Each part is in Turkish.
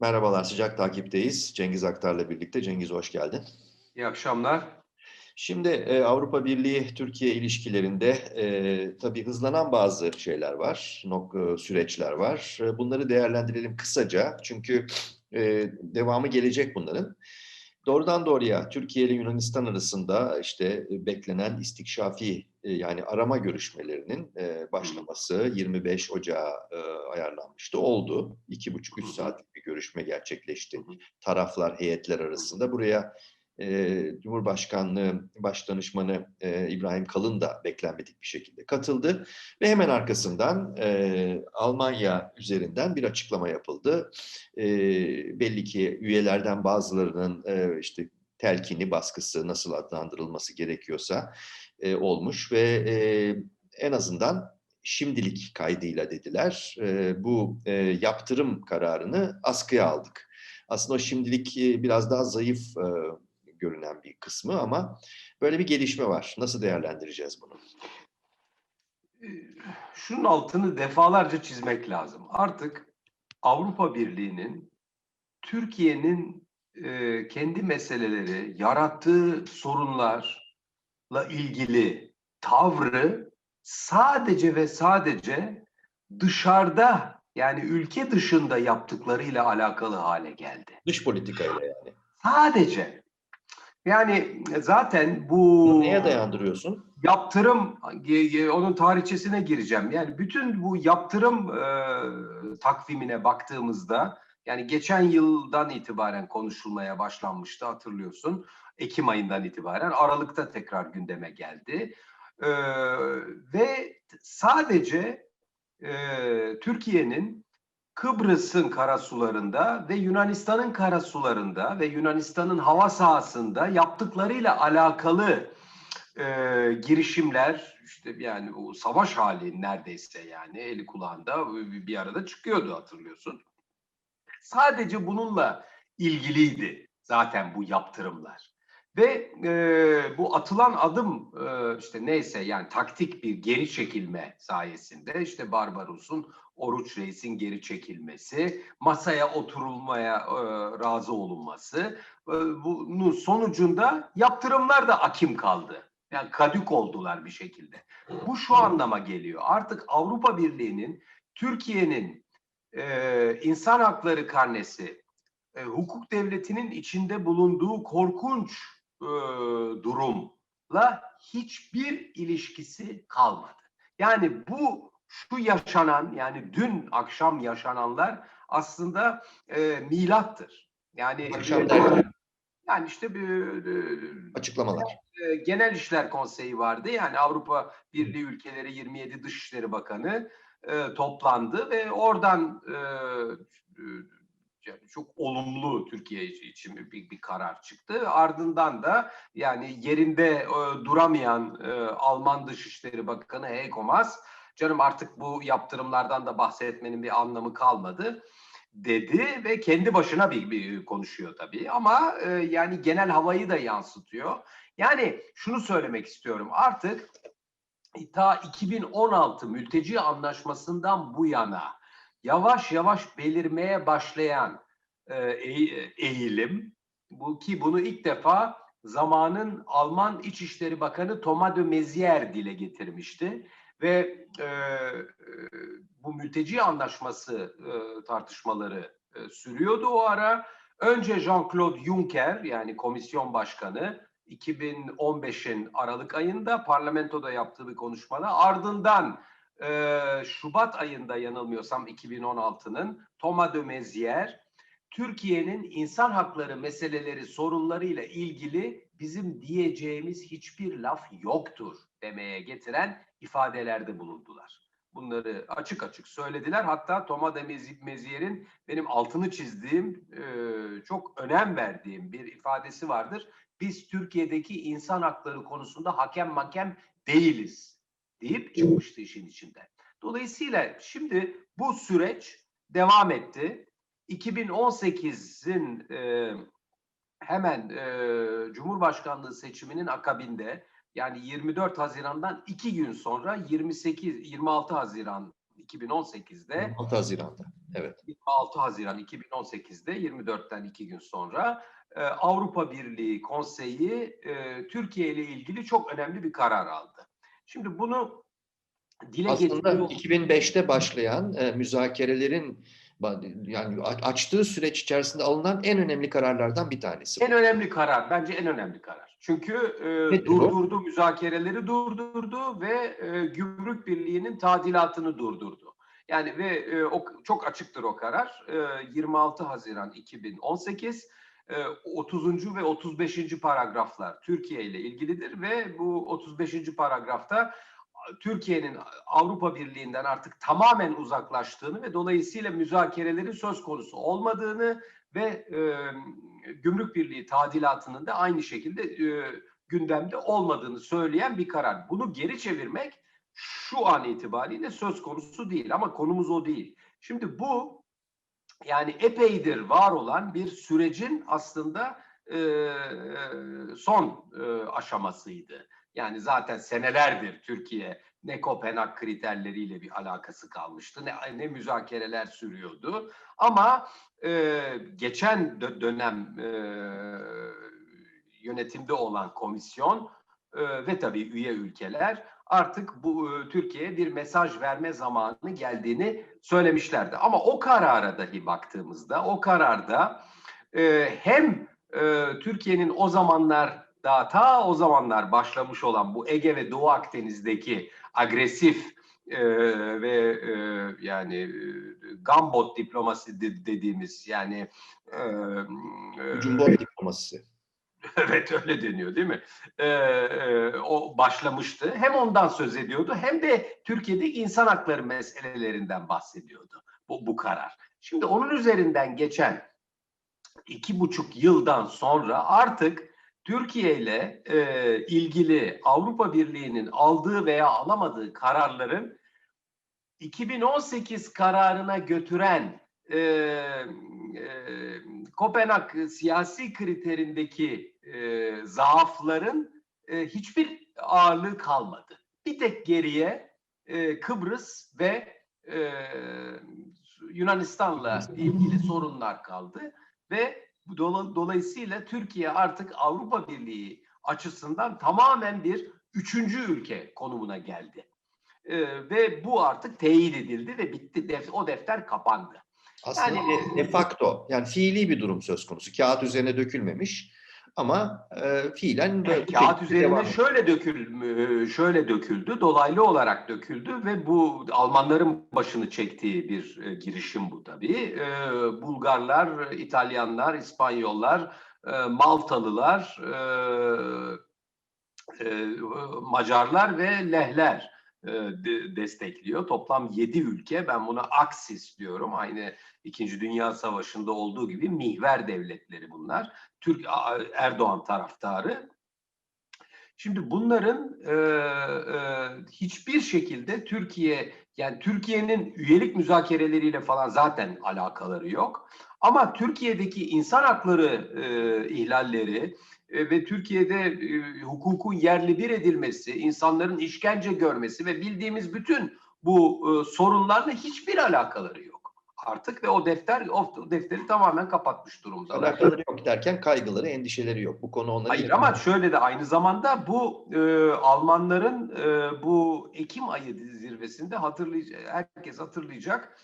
Merhabalar, sıcak takipteyiz. Cengiz Aktar'la birlikte. Cengiz hoş geldin. İyi akşamlar. Şimdi e, Avrupa Birliği-Türkiye ilişkilerinde e, tabii hızlanan bazı şeyler var, nok e, süreçler var. E, bunları değerlendirelim kısaca çünkü e, devamı gelecek bunların. Doğrudan doğruya Türkiye ile Yunanistan arasında işte e, beklenen istikşafi e, yani arama görüşmelerinin e, başlaması 25 Ocağı ayarlanmıştı. Oldu. 2,5-3 saatlik bir görüşme gerçekleşti. Taraflar, heyetler arasında. Buraya e, Cumhurbaşkanlığı Başdanışmanı e, İbrahim Kalın da beklenmedik bir şekilde katıldı ve hemen arkasından e, Almanya üzerinden bir açıklama yapıldı. E, belli ki üyelerden bazılarının e, işte telkini, baskısı nasıl adlandırılması gerekiyorsa e, olmuş ve e, en azından şimdilik kaydıyla dediler e, bu e, yaptırım kararını askıya aldık. Aslında şimdilik biraz daha zayıf e, görünen bir kısmı ama böyle bir gelişme var. Nasıl değerlendireceğiz bunu? Şunun altını defalarca çizmek lazım. Artık Avrupa Birliği'nin Türkiye'nin e, kendi meseleleri, yarattığı sorunlarla ilgili tavrı sadece ve sadece dışarıda yani ülke dışında yaptıklarıyla alakalı hale geldi. Dış politikayla yani. Sadece. Yani zaten bu... Bunu neye dayandırıyorsun? yaptırım onun tarihçesine gireceğim. Yani bütün bu yaptırım e, takvimine baktığımızda yani geçen yıldan itibaren konuşulmaya başlanmıştı hatırlıyorsun. Ekim ayından itibaren Aralık'ta tekrar gündeme geldi. E, ve sadece e, Türkiye'nin Kıbrıs'ın karasularında ve Yunanistan'ın karasularında ve Yunanistan'ın hava sahasında yaptıklarıyla alakalı e, girişimler işte yani o savaş hali neredeyse yani eli kulağında bir arada çıkıyordu hatırlıyorsun. Sadece bununla ilgiliydi zaten bu yaptırımlar. Ve e, bu atılan adım e, işte neyse yani taktik bir geri çekilme sayesinde işte Barbaros'un Oruç Reis'in geri çekilmesi, masaya oturulmaya e, razı olunması e, bunun sonucunda yaptırımlar da akim kaldı. Yani kadük oldular bir şekilde. Bu şu anlama geliyor. Artık Avrupa Birliği'nin Türkiye'nin e, insan hakları karnesi, e, hukuk devletinin içinde bulunduğu korkunç e, durumla hiçbir ilişkisi kalmadı. Yani bu şu yaşanan yani dün akşam yaşananlar aslında e, milattır. Yani Akşam derken? yani işte bir, Açıklamalar. e, Genel İşler Konseyi vardı. Yani Avrupa Birliği ülkeleri 27 Dışişleri Bakanı e, toplandı ve oradan e, e, yani çok olumlu Türkiye için bir, bir karar çıktı. Ardından da yani yerinde e, duramayan e, Alman Dışişleri Bakanı Heiko Maas, canım artık bu yaptırımlardan da bahsetmenin bir anlamı kalmadı dedi ve kendi başına bir, bir konuşuyor tabii ama e, yani genel havayı da yansıtıyor. Yani şunu söylemek istiyorum artık ta 2016 mülteci anlaşmasından bu yana yavaş yavaş belirmeye başlayan e, eğilim bu ki bunu ilk defa zamanın Alman İçişleri Bakanı Thomas de Maizière dile getirmişti ve e, bu mülteci anlaşması e, tartışmaları e, sürüyordu o ara. Önce Jean-Claude Juncker yani komisyon başkanı 2015'in Aralık ayında parlamentoda yaptığı bir konuşmada ardından e, Şubat ayında yanılmıyorsam 2016'nın Thomas de Maizière Türkiye'nin insan hakları meseleleri sorunlarıyla ilgili bizim diyeceğimiz hiçbir laf yoktur demeye getiren ifadelerde bulundular. Bunları açık açık söylediler. Hatta Thomas de Maizière'in benim altını çizdiğim, çok önem verdiğim bir ifadesi vardır. Biz Türkiye'deki insan hakları konusunda hakem makem değiliz deyip çıkmıştı işin içinde. Dolayısıyla şimdi bu süreç devam etti. 2018'in e, hemen e, Cumhurbaşkanlığı seçiminin akabinde yani 24 Haziran'dan iki gün sonra 28 26 Haziran 2018'de 6 Haziran'da. Evet. 26 Haziran 2018'de 24'ten iki gün sonra e, Avrupa Birliği Konseyi e, Türkiye ile ilgili çok önemli bir karar aldı. Şimdi bunu dile Aslında getiriyor. 2005'te başlayan e, müzakerelerin yani açtığı süreç içerisinde alınan en önemli kararlardan bir tanesi. En önemli karar, bence en önemli karar. Çünkü e, Nedir o? durdurdu, müzakereleri durdurdu ve e, Gümrük Birliği'nin tadilatını durdurdu. Yani ve e, o çok açıktır o karar. E, 26 Haziran 2018 e, 30. ve 35. paragraflar Türkiye ile ilgilidir ve bu 35. paragrafta Türkiye'nin Avrupa Birliği'nden artık tamamen uzaklaştığını ve dolayısıyla müzakerelerin söz konusu olmadığını ve e, Gümrük Birliği tadilatının da aynı şekilde e, gündemde olmadığını söyleyen bir karar. Bunu geri çevirmek şu an itibariyle söz konusu değil ama konumuz o değil. Şimdi bu yani epeydir var olan bir sürecin aslında e, son e, aşamasıydı. Yani zaten senelerdir Türkiye ne Kopenhag kriterleriyle bir alakası kalmıştı ne, ne müzakereler sürüyordu. Ama e, geçen dö- dönem e, yönetimde olan komisyon e, ve tabii üye ülkeler artık bu e, Türkiye'ye bir mesaj verme zamanı geldiğini söylemişlerdi. Ama o karara dahi baktığımızda o kararda e, hem e, Türkiye'nin o zamanlar daha ta o zamanlar başlamış olan bu Ege ve Doğu Akdeniz'deki agresif e, ve e, yani e, gambot diplomasi de- dediğimiz yani e, e, Cumbot diplomasisi. Evet öyle deniyor değil mi? Ee, e, o başlamıştı. Hem ondan söz ediyordu hem de Türkiye'de insan hakları meselelerinden bahsediyordu bu, bu karar. Şimdi onun üzerinden geçen iki buçuk yıldan sonra artık Türkiye ile e, ilgili Avrupa Birliği'nin aldığı veya alamadığı kararların 2018 kararına götüren e, e, Kopenhag siyasi kriterindeki e, zaafların e, hiçbir ağırlığı kalmadı. Bir tek geriye e, Kıbrıs ve e, Yunanistan'la ilgili sorunlar kaldı ve dola- dolayısıyla Türkiye artık Avrupa Birliği açısından tamamen bir üçüncü ülke konumuna geldi. E, ve bu artık teyit edildi ve bitti. Def- o defter kapandı. Aslında Yani- de, de facto yani fiili bir durum söz konusu. Kağıt üzerine dökülmemiş ama e, fiilen böyle bu Kağıt üzerine devam şöyle dökül şöyle döküldü, dolaylı olarak döküldü ve bu Almanların başını çektiği bir e, girişim bu tabii. E, Bulgarlar, İtalyanlar, İspanyollar, e, Maltalılar, e, e, Macarlar ve Lehler e, de- destekliyor. Toplam 7 ülke. Ben buna Aksis diyorum. Aynı İkinci Dünya Savaşı'nda olduğu gibi mihver devletleri bunlar. Türk Erdoğan taraftarı. Şimdi bunların e, e, hiçbir şekilde Türkiye yani Türkiye'nin üyelik müzakereleriyle falan zaten alakaları yok. Ama Türkiye'deki insan hakları e, ihlalleri e, ve Türkiye'de e, hukukun yerli bir edilmesi, insanların işkence görmesi ve bildiğimiz bütün bu e, sorunlarla hiçbir alakaları yok. Artık ve o defter o defteri tamamen kapatmış durumdalar. Alakaları yok derken kaygıları, endişeleri yok. Bu konu onları Hayır ama şöyle de aynı zamanda bu e, Almanların e, bu Ekim ayı zirvesinde hatırlayacak herkes hatırlayacak.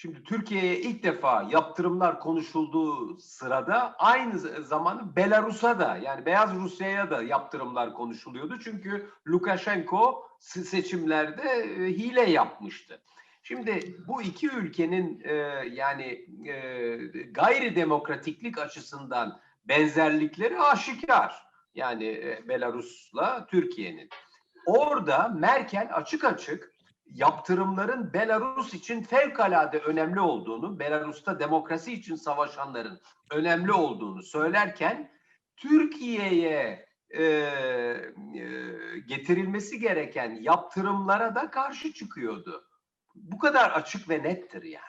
Şimdi Türkiye'ye ilk defa yaptırımlar konuşulduğu sırada aynı zamanda Belarus'a da yani Beyaz Rusya'ya da yaptırımlar konuşuluyordu. Çünkü Lukashenko se- seçimlerde e, hile yapmıştı. Şimdi bu iki ülkenin e, yani e, gayri demokratiklik açısından benzerlikleri aşikar. Yani e, Belarus'la Türkiye'nin. Orada Merkel açık açık yaptırımların Belarus için fevkalade önemli olduğunu, Belarus'ta demokrasi için savaşanların önemli olduğunu söylerken Türkiye'ye e, e, getirilmesi gereken yaptırımlara da karşı çıkıyordu. Bu kadar açık ve nettir yani.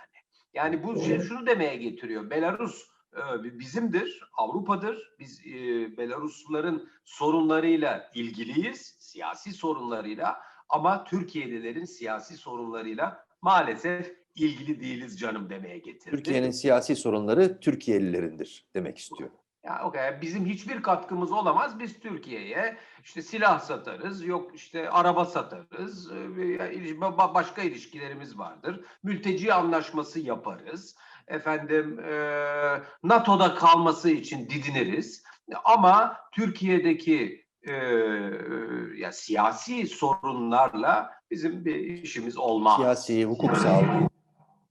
Yani bu şey şunu demeye getiriyor. Belarus e, bizimdir, Avrupa'dır. Biz e, Belarusluların sorunlarıyla ilgiliyiz, siyasi sorunlarıyla ama Türkiye'lilerin siyasi sorunlarıyla maalesef ilgili değiliz canım demeye getirdi. Türkiye'nin siyasi sorunları Türkiye'lilerindir demek istiyor. Ya okey bizim hiçbir katkımız olamaz. Biz Türkiye'ye işte silah satarız, yok işte araba satarız, e, başka ilişkilerimiz vardır. Mülteci anlaşması yaparız. Efendim e, NATO'da kalması için didiniriz. Ama Türkiye'deki e, ya siyasi sorunlarla bizim bir işimiz olmaz. Siyasi, hukuksal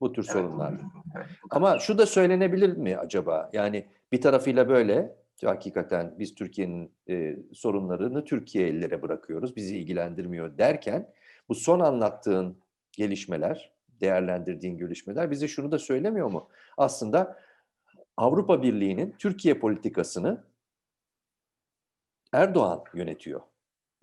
bu tür Evet. sorunlar. Evet, Ama şu da söylenebilir mi acaba? Yani bir tarafıyla böyle hakikaten biz Türkiye'nin e, sorunlarını Türkiye'lilere bırakıyoruz, bizi ilgilendirmiyor derken bu son anlattığın gelişmeler, değerlendirdiğin gelişmeler bize şunu da söylemiyor mu? Aslında Avrupa Birliği'nin Türkiye politikasını Erdoğan yönetiyor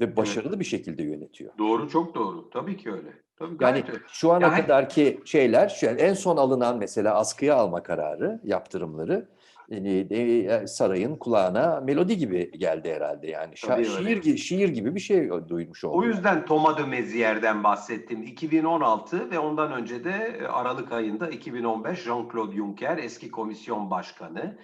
ve başarılı bir şekilde yönetiyor. Doğru, çok doğru. Tabii ki öyle. Tabii Yani öyle. şu ana Yani- kadarki şeyler, şu en son alınan mesela askıya alma kararı, yaptırımları e, e, sarayın kulağına melodi gibi geldi herhalde yani. Şa- şiir, şiir gibi bir şey duymuş oldum. O yüzden Thomas de Maizière'den bahsettim. 2016 ve ondan önce de e, Aralık ayında 2015 Jean-Claude Juncker eski komisyon başkanı.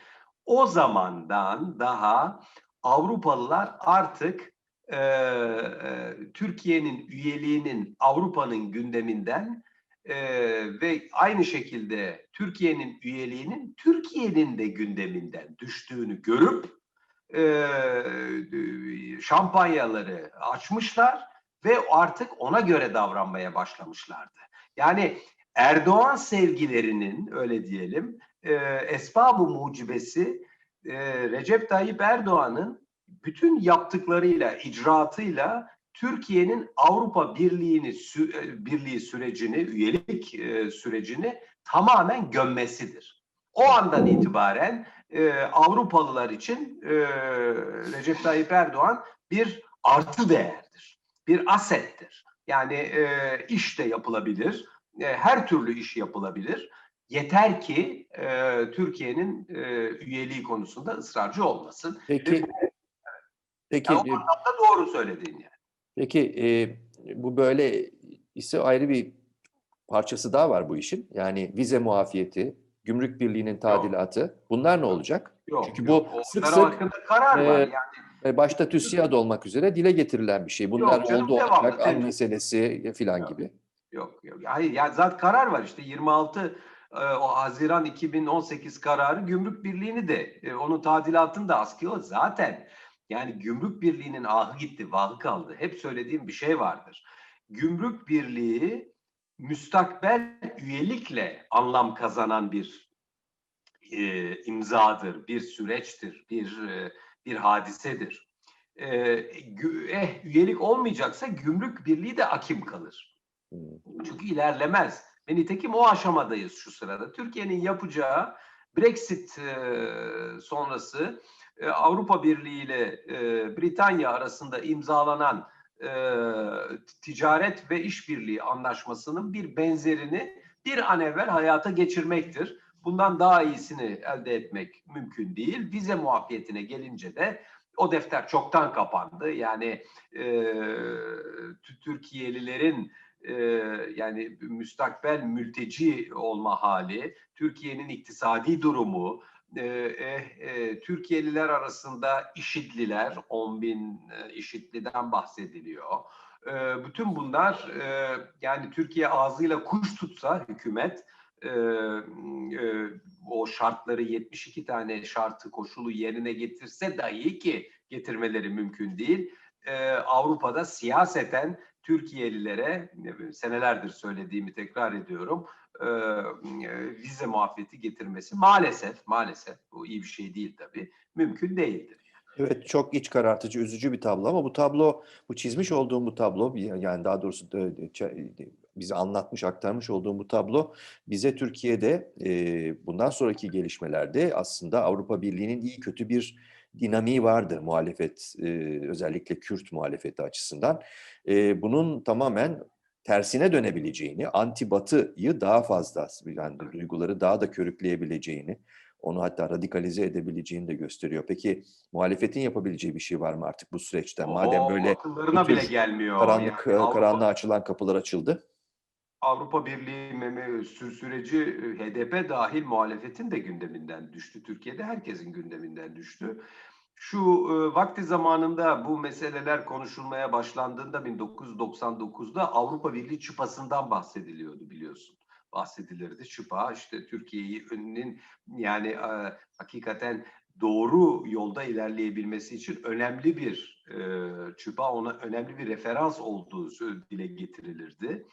O zamandan daha Avrupalılar artık e, e, Türkiye'nin üyeliğinin Avrupa'nın gündeminden e, ve aynı şekilde Türkiye'nin üyeliğinin Türkiye'nin de gündeminden düştüğünü görüp e, şampanyaları açmışlar ve artık ona göre davranmaya başlamışlardı. Yani Erdoğan sevgilerinin öyle diyelim e, esbab-ı mucibesi e, Recep Tayyip Erdoğan'ın bütün yaptıklarıyla, icraatıyla Türkiye'nin Avrupa Birliği'ni sü- e, birliği sürecini, üyelik e, sürecini tamamen gömmesidir. O andan itibaren e, Avrupalılar için e, Recep Tayyip Erdoğan bir artı değerdir. Bir asettir. Yani e, iş de yapılabilir. E, her türlü iş yapılabilir. Yeter ki e, Türkiye'nin e, üyeliği konusunda ısrarcı olmasın. Peki, peki, Yani o anlamda doğru söylediğin yani. peki e, bu böyle ise ayrı bir parçası daha var bu işin. Yani vize muafiyeti, gümrük birliğinin tadilatı. Bunlar ne olacak? Yok, Çünkü yok. bu sık sık, karar var. e, Yani E, Başta TÜSİAD olmak üzere dile getirilen bir şey. Bunlar Yok canım, oldu devamlı olacak, an meselesi filan Yok. gibi. Yok yok. Hayır ya zaten karar var işte 26 e, o Haziran 2018 kararı Gümrük Birliği'ni de e, onun tadilatını da askıya zaten yani Gümrük Birliği'nin ahı gitti, vahı kaldı. Hep söylediğim bir şey vardır. Gümrük Birliği müstakbel üyelikle anlam kazanan bir e, imzadır, bir süreçtir, bir e, bir hadisedir. E, eh, üyelik olmayacaksa Gümrük Birliği de akim kalır. Hmm. Çünkü ilerlemez. Ve nitekim o aşamadayız şu sırada. Türkiye'nin yapacağı Brexit e, sonrası e, Avrupa Birliği ile e, Britanya arasında imzalanan ticaret ve işbirliği anlaşmasının bir benzerini bir an evvel hayata geçirmektir. Bundan daha iyisini elde etmek mümkün değil. Vize muafiyetine gelince de o defter çoktan kapandı. Yani e, Tü- Türkiye'lilerin e, yani müstakbel mülteci olma hali, Türkiye'nin iktisadi durumu, e, e, e, Türkiye'liler arasında IŞİD'liler, 10 bin e, IŞİD'liden bahsediliyor. E, bütün bunlar e, yani Türkiye ağzıyla kuş tutsa hükümet e, e, o şartları 72 tane şartı koşulu yerine getirse dahi ki getirmeleri mümkün değil. E, Avrupa'da siyaseten Türkiye'lilere e, senelerdir söylediğimi tekrar ediyorum e, e, vize muafiyeti getirmesi maalesef maalesef bu iyi bir şey değil tabii mümkün değildir. Evet çok iç karartıcı, üzücü bir tablo ama bu tablo, bu çizmiş olduğum bu tablo, yani daha doğrusu da- ç- bize anlatmış, aktarmış olduğum bu tablo bize Türkiye'de e, bundan sonraki gelişmelerde aslında Avrupa Birliği'nin iyi kötü bir dinamiği vardır muhalefet, e, özellikle Kürt muhalefeti açısından. E, bunun tamamen tersine dönebileceğini, anti-Batı'yı daha fazla, yani duyguları daha da körükleyebileceğini, onu hatta radikalize edebileceğini de gösteriyor. Peki muhalefetin yapabileceği bir şey var mı artık bu süreçte? Madem Oo, böyle tür bile gelmiyor. karanlık Yani karanlığa açılan kapılar açıldı. Avrupa Birliği süreci e, HDP dahil muhalefetin de gündeminden düştü. Türkiye'de herkesin gündeminden düştü. Şu e, vakti zamanında bu meseleler konuşulmaya başlandığında 1999'da Avrupa Birliği çıpasından bahsediliyordu biliyorsun. Bahsedilirdi çıpa işte Türkiye'yi önünün yani e, hakikaten doğru yolda ilerleyebilmesi için önemli bir e, çıpa ona önemli bir referans olduğu dile getirilirdi.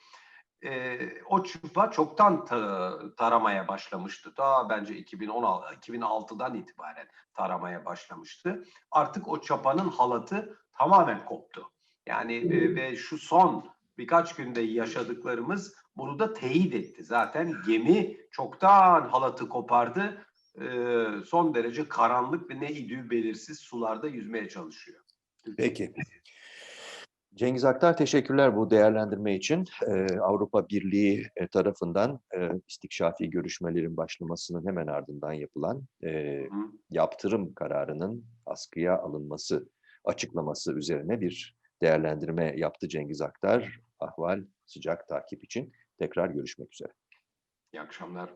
E, o çıpa çoktan ta- taramaya başlamıştı. Daha bence 2016 2006'dan itibaren taramaya başlamıştı. Artık o çapanın halatı tamamen koptu. Yani e, ve şu son birkaç günde yaşadıklarımız bunu da teyit etti. Zaten gemi çoktan halatı kopardı. E, son derece karanlık ve ne idüğü belirsiz sularda yüzmeye çalışıyor. Peki. Cengiz Aktar teşekkürler bu değerlendirme için. Ee, Avrupa Birliği e, tarafından e, istikşafi görüşmelerin başlamasının hemen ardından yapılan e, yaptırım kararının askıya alınması açıklaması üzerine bir değerlendirme yaptı Cengiz Aktar. Ahval sıcak takip için tekrar görüşmek üzere. İyi akşamlar.